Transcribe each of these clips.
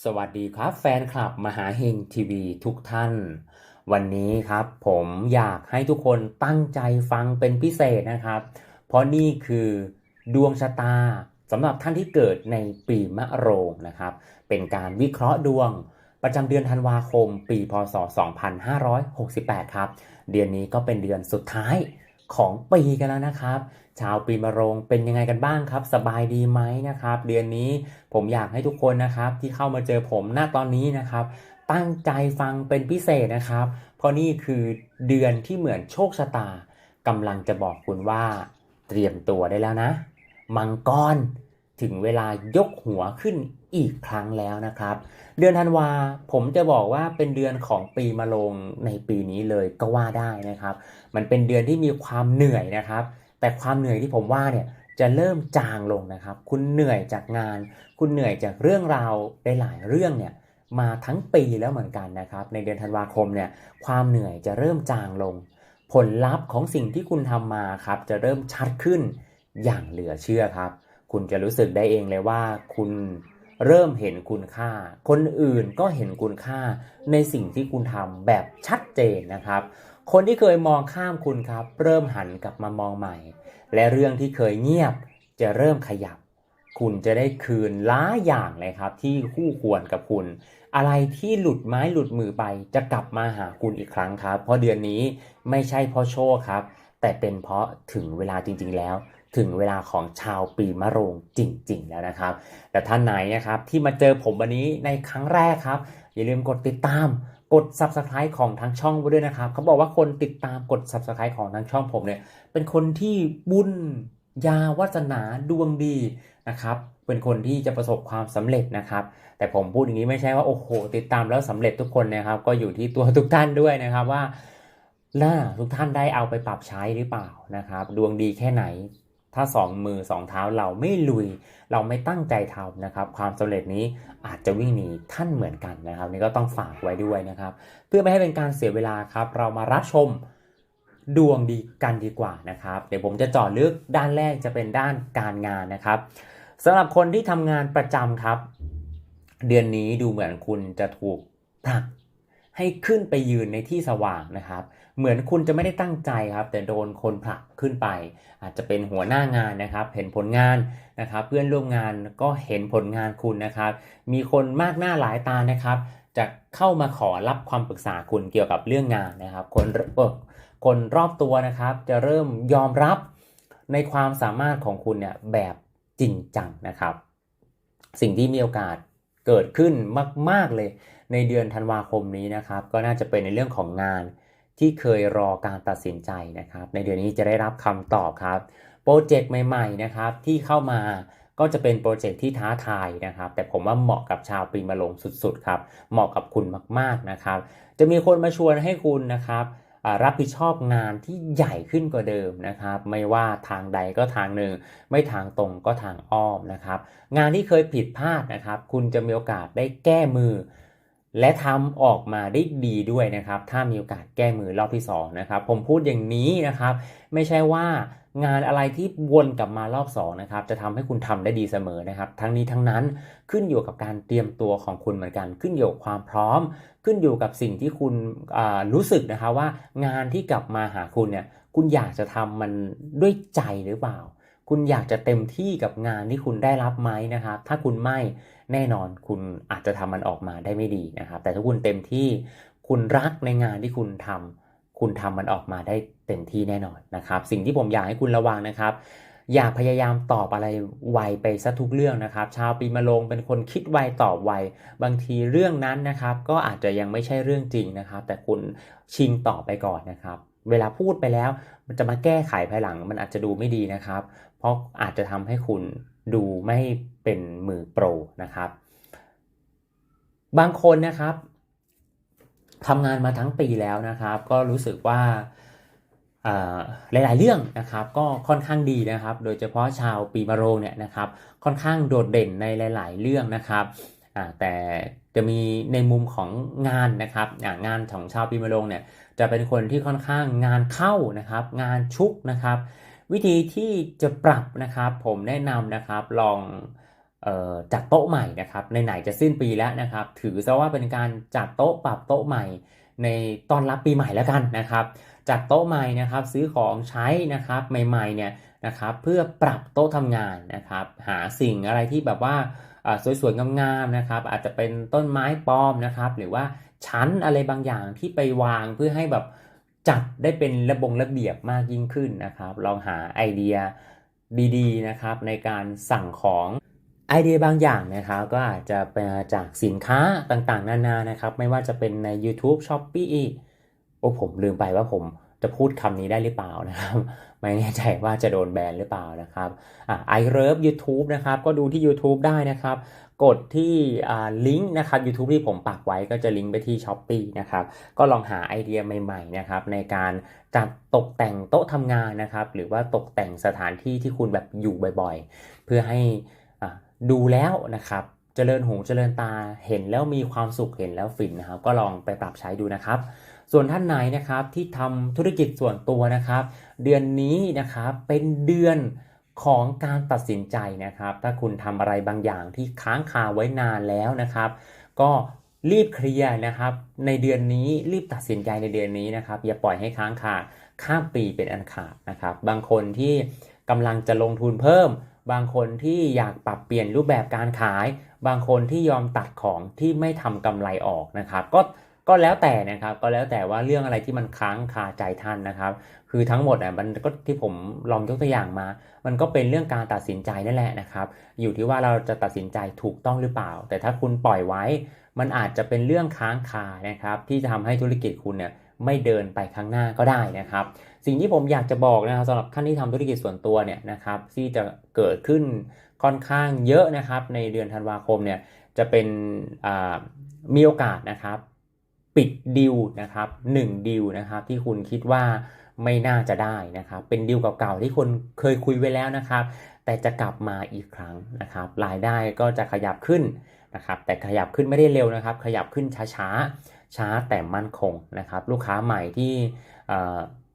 สวัสดีครับแฟนคลับมหาเฮงทีวีทุกท่าน วันนี้ครับผมอยากให้ทุกคนตั้งใจฟังเป็นพิเศษนะครับ เพราะนี่คือดวงชะตาสำหรับท่านที่เกิดในปีมะโรงนะครับ เป็นการวิเคราะห์ดวงประจำเดือนธันวาคม ปีพศ 2568 ครับ เดือนนี้ก็เป็นเดือนสุดท้าย ของปีกันแล้วนะครับ ชาวปีมะโรงเป็นยังไงกันบ้างครับ สบายดีไหมนะครับ เดือนนี้ผมอยากให้ทุกคนนะครับ ที่เข้ามาเจอผมณตอนนี้นะครับ ตั้งใจฟังเป็นพิเศษนะครับ เพราะนี่คือเดือนที่เหมือนโชคชะตากำลังจะบอกคุณว่า เตรียมตัวได้แล้วนะ มังกรถึงเวลายกหัวขึ้น อีกครั้งแล้วนะครับ เดือนธันวาผมจะบอกว่าเป็นเดือนของปีมะโรงในปีนี้เลยก็ว่าได้นะครับ มันเป็นเดือนที่มีความเหนื่อยนะครับ แต่ความเหนื่อยที่ผมว่าเนี่ยจะเริ่มจางลงนะครับ คุณเหนื่อยจากงาน คุณเหนื่อยจากเรื่องราวไดหลายเรื่องเนี่ยมาทั้งปีแล้วเหมือนกันนะครับ ในเดือนธันวาคมเนี่ยความเหนื่อยจะเริ่มจางลง ผลลัพธ์ของสิ่งที่คุณทำมาครับ จะเริ่มชัดขึ้นอย่างเหลือเชื่อครับ คุณจะรู้สึกได้เองเลยว่าคุณ เริ่มเห็นคุณค่า คนอื่นก็เห็นคุณค่าในสิ่งที่คุณทำแบบชัดเจนนะครับ คนที่เคยมองข้ามคุณครับ เริ่มหันกลับมามองใหม่ และเรื่องที่เคยเงียบจะเริ่มขยับ คุณจะได้คืนล้าอย่างเลยครับ ที่คู่ควรกับคุณ อะไรที่หลุดไม้หลุดมือไป จะกลับมาหาคุณอีกครั้งครับ เพราะเดือนนี้ไม่ใช่เพราะโชคครับ แต่เป็นเพราะถึงเวลาจริง ๆ แล้ว ถึงเวลาของชาวปีมะโรงจริง ๆ แล้วนะครับ แต่ท่านไหนนะครับที่มาเจอผมวันนี้ในครั้งแรกครับ อย่าลืมกดติดตามกด subscribe ของทางช่องไว้ด้วยนะครับเขาบอกว่าคนติดตามกด subscribe ของทางช่องผมเนี่ยเป็นคนที่บุญญาวาสนาดวงดีนะครับเป็นคนที่จะประสบความสำเร็จนะครับ แต่ผมพูดอย่างนี้ไม่ใช่ว่าโอ้โห ติดตามแล้วสำเร็จทุกคนนะครับ ก็อยู่ที่ตัวทุกท่านด้วยนะครับว่าล่าทุกท่านได้เอาไปปรับใช้หรือเปล่านะครับ ดวงดีแค่ไหน ถ้าสองมือสองเท้าเราไม่ลุย เราไม่ตั้งใจทำนะครับ ความสำเร็จนี้อาจจะวิ่งหนีท่านเหมือนกันนะครับ นี่ก็ต้องฝากไว้ด้วยนะครับ เพื่อไม่ให้เป็นการเสียเวลาครับ เรามารับชมดวงดีกันดีกว่านะครับ เดี๋ยวผมจะจาะลึกด้านแรกจะเป็นด้านการงานนะครับสำหรับคนที่ทำงานประจำครับ เดือนนี้ดูเหมือนคุณจะถูกผลักให้ขึ้นไปยืนในที่สว่างนะครับ เหมือนคุณจะไม่ได้ตั้งใจครับ แต่โดนคนผลักขึ้นไป อาจจะเป็นหัวหน้างานนะครับ เห็นผลงานนะครับ เพื่อนร่วมงานก็เห็นผลงานคุณนะครับ มีคนมากหน้าหลายตานะครับ จะเข้ามาขอรับความปรึกษาคุณเกี่ยวกับเรื่องงานนะครับ คนเอ่อคนรอบตัวนะครับ จะเริ่มยอมรับในความสามารถของคุณเนี่ยแบบจริงจังนะครับ สิ่งที่มีโอกาสเกิดขึ้นมาก ๆเลยในเดือนธันวาคมนี้นะครับ ก็น่าจะเป็นในเรื่องของงาน ที่เคยรอการตัดสินใจนะครับ ในเดือนนี้จะได้รับคำตอบครับโปรเจกต์ใหม่ๆนะครับที่เข้ามาก็จะเป็นโปรเจกต์ที่ท้าทายนะครับ แต่ผมว่าเหมาะกับชาวปีมะโรงสุดๆครับเหมาะกับคุณมากๆนะครับ จะมีคนมาชวนให้คุณนะครับรับผิดชอบงานที่ใหญ่ขึ้นกว่าเดิมนะครับ ไม่ว่าทางใดก็ทางหนึ่ง ไม่ทางตรงก็ทางอ้อมนะครับ งานที่เคยผิดพลาดนะครับ คุณจะมีโอกาสได้แก้มือ และทำออกมาได้ดีด้วยนะครับ ถ้ามีโอกาสแก้มือรอบที่2นะครับ ผมพูดอย่างนี้นะครับ ไม่ใช่ว่างานอะไรที่วนกลับมารอบ2นะครับจะทำให้คุณทำได้ดีเสมอนะครับ ทั้งนี้ทั้งนั้นขึ้นอยู่กับการเตรียมตัวของคุณเหมือนกัน ขึ้นอยู่กับความพร้อม ขึ้นอยู่กับสิ่งที่คุณอ่ารู้สึกนะครับว่างานที่กลับมาหาคุณเนี่ยคุณอยากจะทำมันด้วยใจหรือเปล่า คุณอยากจะเต็มที่กับงานที่คุณได้รับไหมนะครับ ถ้าคุณไม่แน่นอนคุณอาจจะทำมันออกมาได้ไม่ดีนะครับ แต่ถ้าคุณเต็มที่คุณรักในงานที่คุณทำคุณทำมันออกมาได้เต็มที่แน่นอนนะครับ สิ่งที่ผมอยากให้คุณระวังนะครับอย่าพยายามตอบอะไรไวไปซะทุกเรื่องนะครับ ชาวปีมะโรงเป็นคนคิดไวตอบไว บางทีเรื่องนั้นนะครับ ก็อาจจะยังไม่ใช่เรื่องจริงนะครับ แต่คุณชิงตอบไปก่อนนะครับ เวลาพูดไปแล้ว มันจะมาแก้ไขภายหลัง มันอาจจะดูไม่ดีนะครับ เพราะอาจจะทำให้คุณดูไม่เป็นมือโปรนะครับ บางคนนะครับทำงานมาทั้งปีแล้วนะครับ ก็รู้สึกว่าหลาย ๆ เรื่องนะครับก็ค่อนข้างดีนะครับ โดยเฉพาะชาวปีมะโรงเนี่ยนะครับ ค่อนข้างโดดเด่นในหลาย ๆ เรื่องนะครับแต่จะมีในมุมของงานนะครับอ่างานของชาวปีมะโรงเนี่ยจะเป็นคนที่ค่อนข้างงานเข้านะครับ งานชุกนะครับ วิธีที่จะปรับนะครับ ผมแนะนำนะครับลองออจัดโต๊ะใหม่นะครับในไหนจะสิ้นปีแล้วนะครับ ถือซะว่าเป็นการจัดโต๊ะปรับโต๊ะใหม่ ในตอนรับปีใหม่แล้วกันนะครับ จัดโต๊ะใหม่นะครับซื้อของใช้นะครับใหม่ๆเนี่ยนะครับเพื่อปรับโต๊ะทำงานนะครับหาสิ่งอะไรที่แบบว่าสวยๆงามๆนะครับ อาจจะเป็นต้นไม้ปลอมนะครับ หรือว่าชั้นอะไรบางอย่างที่ไปวางเพื่อให้แบบ จัดได้เป็นระบงระเบียบมากยิ่งขึ้นนะครับ ลองหาไอเดียดีๆนะครับในการสั่งของไอเดียบางอย่างนะครับก็อาจจะมาจากสินค้าต่างๆ นานานะครับ ไม่ว่าจะเป็นใน YouTube Shopee โอ้ผมลืมไปว่าผมจะพูดคำนี้ได้หรือเปล่านะครับ ไม่แน่ใจว่าจะโดนแบนหรือเปล่านะครับอะ I love YouTube นะครับก็ดูที่ YouTube ได้นะครับ กดที่ลิงก์นะครับ YouTube ที่ผมปักไว้ก็จะลิงก์ไปที่ Shopee นะครับก็ลองหาไอเดียใหม่ๆนะครับในการจัดตกแต่งโต๊ะทำงานนะครับ หรือว่าตกแต่งสถานที่ที่คุณแบบอยู่บ่อยๆ เพื่อให้ดูแล้วนะครับเจริญหูเจริญตาเห็นแล้วมีความสุขเห็นแล้วฟินนะครับ ก็ลองไปปรับใช้ดูนะครับ ส่วนท่านไหนนะครับที่ทำธุรกิจส่วนตัวนะครับ เดือนนี้นะครับเป็นเดือน ของการตัดสินใจนะครับ ถ้าคุณทำอะไรบางอย่างที่ค้างคาไว้นานแล้วนะครับ ก็รีบเคลียร์นะครับ ในเดือนนี้รีบตัดสินใจในเดือนนี้นะครับ อย่าปล่อยให้ค้างคาข้ามปีเป็นอันขาดนะครับ บางคนที่กำลังจะลงทุนเพิ่ม บางคนที่อยากปรับเปลี่ยนรูปแบบการขาย บางคนที่ยอมตัดของที่ไม่ทำกำไรออกนะครับ ก็ ก็แล้วแต่นะครับก็แล้วแต่ว่าเรื่องอะไรที่มันค้างคาใจท่านนะครับ คือทั้งหมดอะมันก็ที่ผมลองยกตัวอย่างมา มันก็เป็นเรื่องการตัดสินใจนั่นแหละนะครับ อยู่ที่ว่าเราจะตัดสินใจถูกต้องหรือเปล่า แต่ถ้าคุณปล่อยไว้ มันอาจจะเป็นเรื่องค้างคานะครับ ที่จะทำให้ธุรกิจคุณเนี่ยไม่เดินไปข้างหน้าก็ได้นะครับ สิ่งที่ผมอยากจะบอกนะครับสำหรับท่านที่ทำธุรกิจส่วนตัวเนี่ยนะครับที่จะเกิดขึ้นค่อนข้างเยอะนะครับ ในเดือนธันวาคมเนี่ยจะเป็นมีโอกาสนะครับ ปิดดิวนะครับ1ดิวนะครับที่คุณคิดว่าไม่น่าจะได้นะครับเป็นดิวเก่าๆที่คุณเคยคุยไว้แล้วนะครับ แต่จะกลับมาอีกครั้งนะครับรายได้ก็จะขยับขึ้นนะครับแต่ขยับขึ้นไม่ได้เร็วนะครับ ขยับขึ้นช้าๆช้าแต่มั่นคงนะครับลูกค้าใหม่ที่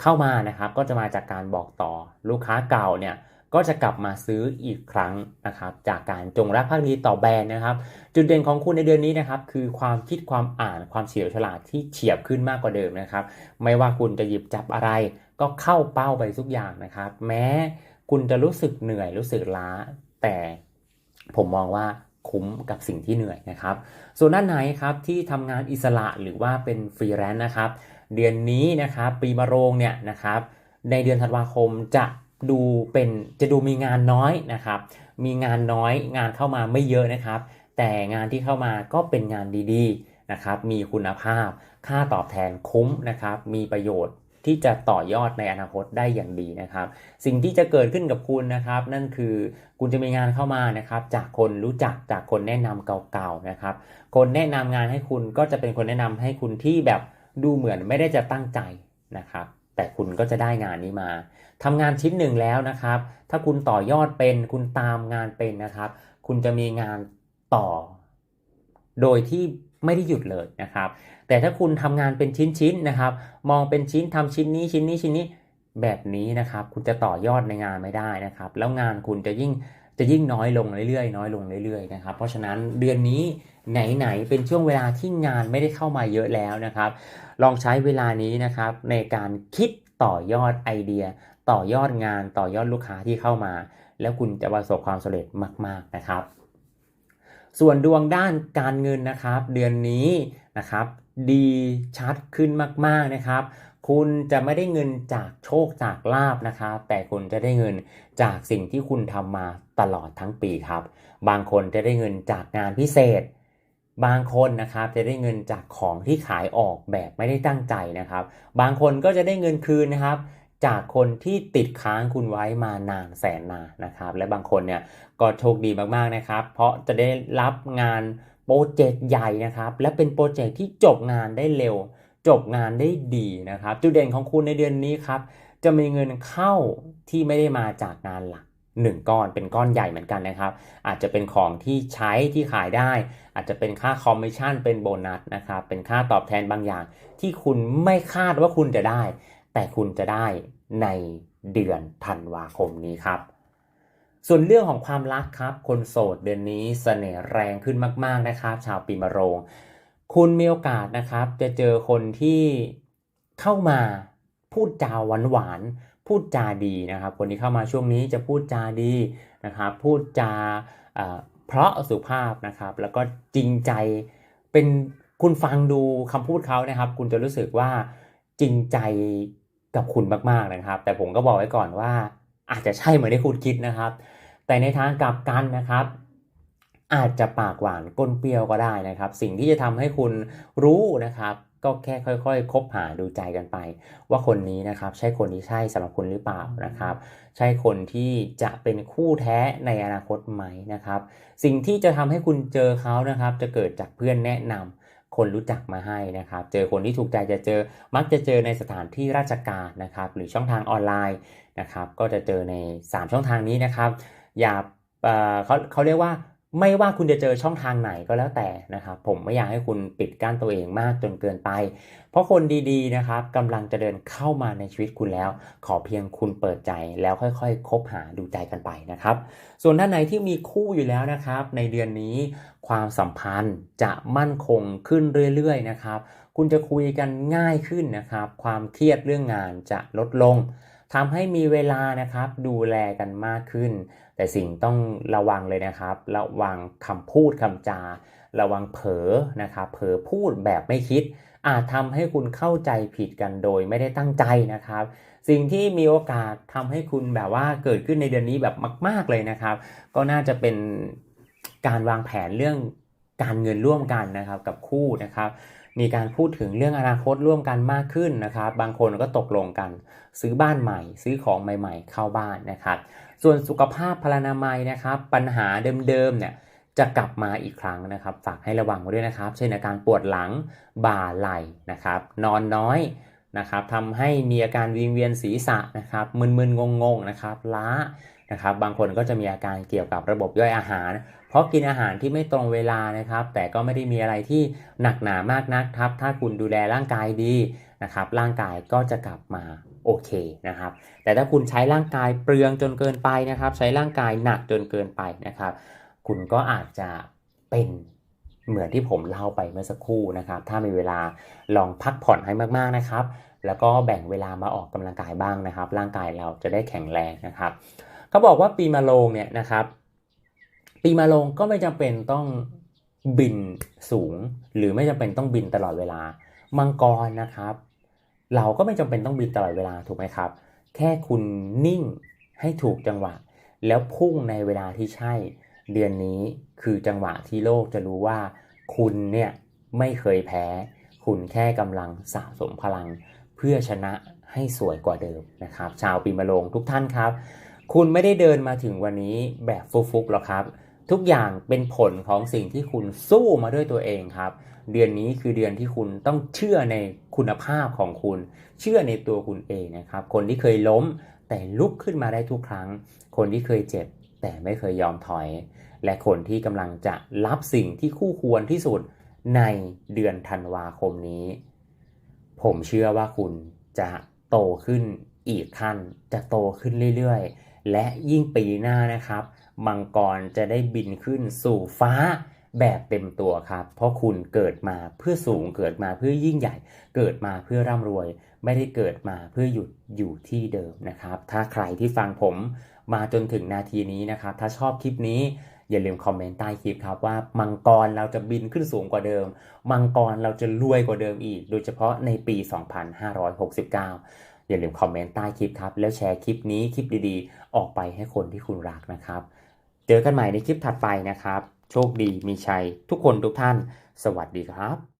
เข้ามานะครับก็จะมาจากการบอกต่อลูกค้าเก่าเนี่ย ก็จะกลับมาซื้ออีกครั้งนะครับจากการจงรักภักดีต่อแบรนด์นะครับ จุดเด่นของคุณในเดือนนี้นะครับคือความคิดความอ่านความเฉลียวฉลาดที่เฉียบขึ้นมากกว่าเดิมนะครับ ไม่ว่าคุณจะหยิบจับอะไร ก็เข้าเป้าไปทุกอย่างนะครับ แม้คุณจะรู้สึกเหนื่อยรู้สึกล้า แต่ผมมองว่าคุ้มกับสิ่งที่เหนื่อยนะครับ ส่วนด้านไหนครับที่ทำงานอิสระหรือว่าเป็นฟรีแลนซ์นะครับ เดือนนี้นะครับปีมะโรงเนี่ยนะครับในเดือนธันวาคมจะ ดูเป็นจะดูมีงานน้อยนะครับ มีงานน้อยงานเข้ามาไม่เยอะนะครับ แต่งานที่เข้ามาก็เป็นงานดีๆนะครับ มีคุณภาพ ค่าตอบแทนคุ้มนะครับ มีประโยชน์ที่จะต่อยอดในอนาคตได้อย่างดีนะครับ สิ่งที่จะเกิดขึ้นกับคุณนะครับ นั่นคือคุณจะมีงานเข้ามานะครับ จากคนรู้จักจากคนแนะนำเก่าๆนะครับ คนแนะนำงานให้คุณก็จะเป็นคนแนะนำให้คุณที่แบบดูเหมือนไม่ได้จะตั้งใจนะครับ แต่คุณก็จะได้งานนี้มา ทำงานชิ้นหนึ่งแล้วนะครับ ถ้าคุณต่อยอดเป็นคุณตามงานเป็นนะครับ คุณจะมีงานต่อ โดยที่ไม่ได้หยุดเลยนะครับ แต่ถ้าคุณทำงานเป็นชิ้นๆนะครับ มองเป็นชิ้นทำชิ้นนี้ชิ้นนี้ชิ้นนี้แบบนี้นะครับ คุณจะต่อยอดในงานไม่ได้นะครับ แล้วงานคุณจะยิ่งจะยิ่งน้อยลงเรื่อยๆ น้อยลงเรื่อยๆนะครับ เพราะฉะนั้นเดือนนี้ไหนๆเป็นช่วงเวลาที่งานไม่ได้เข้ามาเยอะแล้วนะครับ ลองใช้เวลานี้นะครับในการคิดต่อยอดไอเดีย ต่อยอดงานต่อยอดลูกค้าที่เข้ามา แล้วคุณจะประสบความสำเร็จมาก ๆนะครับ ส่วนดวงด้านการเงินนะครับ เดือนนี้นะครับ ดีชัดขึ้นมากๆนะครับ คุณจะไม่ได้เงินจากโชคจากลาบนะครับ แต่คุณจะได้เงินจากสิ่งที่คุณทำมาตลอดทั้งปีครับ บางคนจะได้เงินจากงานพิเศษบางคนนะครับจะได้เงินจากของที่ขายออกแบบไม่ได้ตั้งใจนะครับ บางคนก็จะได้เงินคืนนะครับ จากคนที่ติดค้างคุณไว้มานานแสนนานนะครับ และบางคนเนี่ยก็โชคดีมากๆนะครับ เพราะจะได้รับงานโปรเจกต์ใหญ่นะครับ และเป็นโปรเจกต์ที่จบงานได้เร็ว จบงานได้ดีนะครับ จุดเด่นของคุณในเดือนนี้ครับ จะมีเงินเข้าที่ไม่ได้มาจากงานหลักหนึ่งก้อนเป็นก้อนใหญ่เหมือนกันนะครับ อาจจะเป็นของที่ใช้ที่ขายได้ อาจจะเป็นค่าคอมมิชชั่นเป็นโบนัสนะครับ เป็นค่าตอบแทนบางอย่าง ที่คุณไม่คาดว่าคุณจะได้ แต่คุณจะได้ในเดือนธันวาคมนี้ครับ ส่วนเรื่องของความรักครับ คนโสดเดือนนี้เสน่ห์แรงขึ้นมาก ๆนะครับ ชาวปีมะโรง คุณมีโอกาสนะครับ จะเจอคนที่เข้ามาพูดจาหวานๆพูดจาดีนะครับ คนที่เข้ามาช่วงนี้จะพูดจาดีนะครับ พูดจาเพราะสุภาพนะครับ แล้วก็จริงใจเป็นคุณฟังดูคำพูดเขานะครับ คุณจะรู้สึกว่าจริงใจ กับคุณมากๆนะครับ แต่ผมก็บอกไว้ก่อนว่า อาจจะใช่เหมือนที่คุณคิดนะครับ แต่ในทางกลับกันนะครับอาจจะปากหวานก้นเปรี้ยวก็ได้นะครับ สิ่งที่จะทำให้คุณรู้นะครับ ก็แค่ค่อยๆ คบหาดูใจกันไป ว่าคนนี้นะครับใช่คนที่ใช่สำหรับคุณหรือเปล่านะครับ ใช่คนที่จะเป็นคู่แท้ในอนาคตไหมนะครับ สิ่งที่จะทำให้คุณเจอเขานะครับ จะเกิดจากเพื่อนแนะนำ คนรู้จักมาให้นะครับ เจอคนที่ถูกใจจะเจอ มักจะเจอในสถานที่ราชการนะครับ หรือช่องทางออนไลน์นะครับ ก็จะเจอใน 3 ช่องทางนี้นะครับ อย่าเอ่อเขาเขาเรียกว่า ไม่ว่าคุณจะเจอช่องทางไหนก็แล้วแต่นะครับ ผมไม่อยากให้คุณปิดกั้นตัวเองมากจนเกินไป เพราะคนดีๆนะครับกำลังจะเดินเข้ามาในชีวิตคุณแล้ว ขอเพียงคุณเปิดใจแล้วค่อยๆ คบหาดูใจกันไปนะครับ ส่วนท่านไหนที่มีคู่อยู่แล้วนะครับ ในเดือนนี้ความสัมพันธ์จะมั่นคงขึ้นเรื่อยๆนะครับ คุณจะคุยกันง่ายขึ้นนะครับ ความเครียดเรื่องงานจะลดลงทำให้มีเวลานะครับดูแลกันมากขึ้น แต่สิ่งต้องระวังเลยนะครับ ระวังคำพูดคำจา ระวังเผลอนะครับ เผลอพูดแบบไม่คิด อาจทำให้คุณเข้าใจผิดกันโดยไม่ได้ตั้งใจนะครับ สิ่งที่มีโอกาสทำให้คุณแบบว่าเกิดขึ้นในเดือนนี้แบบมาก ๆเลยนะครับ ก็น่าจะเป็นการวางแผนเรื่องการเงินร่วมกันนะครับกับคู่นะครับ มีการพูดถึงเรื่องอนาคตร่วมกันมากขึ้นนะครับ บางคนก็ตกลงกัน ซื้อบ้านใหม่ ซื้อของใหม่ ๆ เข้าบ้านนะครับ ส่วนสุขภาพพลานามัยนะครับ ปัญหาเดิมๆเนี่ยจะกลับมาอีกครั้งนะครับ ฝากให้ระวังไว้ด้วยนะครับ เช่นอาการปวดหลังบ่าไหล่นะครับ นอนน้อยนะครับทำให้มีอาการวิงเวียนศีรษะนะครับ มึนๆงงๆนะครับ ล้านะครับ บางคนก็จะมีอาการเกี่ยวกับระบบย่อยอาหาร เพราะกินอาหารที่ไม่ตรงเวลานะครับ แต่ก็ไม่ได้มีอะไรที่หนักหนามากนักครับ ถ้าคุณดูแลร่างกายดีนะครับ ร่างกายก็จะกลับมา โอเคนะครับ แต่ถ้าคุณใช้ร่างกายเปลืองจนเกินไปนะครับ ใช้ร่างกายหนักจนเกินไปนะครับ คุณก็อาจจะเป็นเหมือนที่ผมเล่าไปเมื่อสักครู่นะครับ ถ้ามีเวลาลองพักผ่อนให้มากๆนะครับ แล้วก็แบ่งเวลามาออกกำลังกายบ้างนะครับ ร่างกายเราจะได้แข็งแรงนะครับเขาบอกว่าปีมะโรงเนี่ยนะครับ ปีมะโรงก็ไม่จำเป็นต้องบินสูง หรือไม่จำเป็นต้องบินตลอดเวลามังกรนะครับ เราก็ไม่จำเป็นต้องบินตลอดเวลาถูกไหมครับ แค่คุณนิ่งให้ถูกจังหวะ แล้วพุ่งในเวลาที่ใช่ เดือนนี้คือจังหวะที่โลกจะรู้ว่า คุณเนี่ยไม่เคยแพ้ คุณแค่กำลังสะสมพลัง เพื่อชนะให้สวยกว่าเดิมนะครับ ชาวปีมะโรงทุกท่านครับ คุณไม่ได้เดินมาถึงวันนี้แบบฟุกๆหรอกครับ ทุกอย่างเป็นผลของสิ่งที่คุณสู้มาด้วยตัวเองครับ เดือนนี้คือเดือนที่คุณต้องเชื่อในคุณภาพของคุณ เชื่อในตัวคุณเองนะครับ คนที่เคยล้มแต่ลุกขึ้นมาได้ทุกครั้ง คนที่เคยเจ็บแต่ไม่เคยยอมถอย และคนที่กำลังจะรับสิ่งที่คู่ควรที่สุดในเดือนธันวาคมนี้ ผมเชื่อว่าคุณจะโตขึ้นอีกขั้น จะโตขึ้นเรื่อยๆ และยิ่งปีหน้านะครับ มังกรจะได้บินขึ้นสู่ฟ้า แบบเต็มตัวครับ เพราะคุณเกิดมาเพื่อสูงเกิดมาเพื่อยิ่งใหญ่ เกิดมาเพื่อร่ำรวย ไม่ได้เกิดมาเพื่อหยุดอยู่ที่เดิมนะครับ ถ้าใครที่ฟังผมมาจนถึงนาทีนี้นะครับ ถ้าชอบคลิปนี้อย่าลืมคอมเมนต์ใต้คลิปครับว่ามังกรเราจะบินขึ้นสูงกว่าเดิม มังกรเราจะรวยกว่าเดิมอีก โดยเฉพาะในปี 2569 อย่าลืมคอมเมนต์ใต้คลิปครับ แล้วแชร์คลิปนี้คลิปดีๆ ออกไปให้คนที่คุณรักนะครับ เจอกันใหม่ในคลิปถัดไปนะครับ โชคดีมีชัยทุกคนทุกท่าน สวัสดีครับ